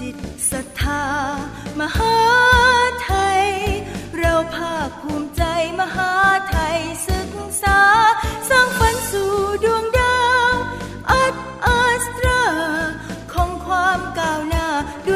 จิตศรัทธามหาไทย เราภาคภูมิใจมหาไทยศึกษา สร้างฝันสู่ดวงดาวอัดอัสตรา ของความก้าวหน้าด้วย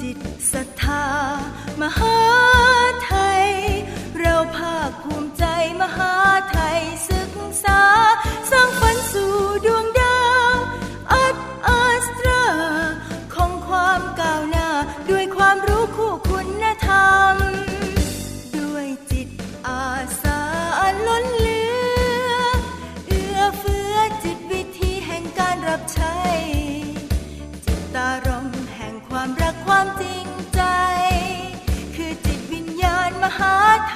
จิตศรัทธามหาไทย เราภาคภูมิใจมหาไทยศึกษา สร้างฝันสู่ดวงดาวอัดอาสตราของความก้าวหน้า ด้วยความรู้คู่คุณธรรม ด้วยจิตอาสาล้นเหลือ เอื้อเฟื้อจิตวิธีแห่งการรับใช้ ความจริงใจ คือจิตวิญญาณมหาธรรม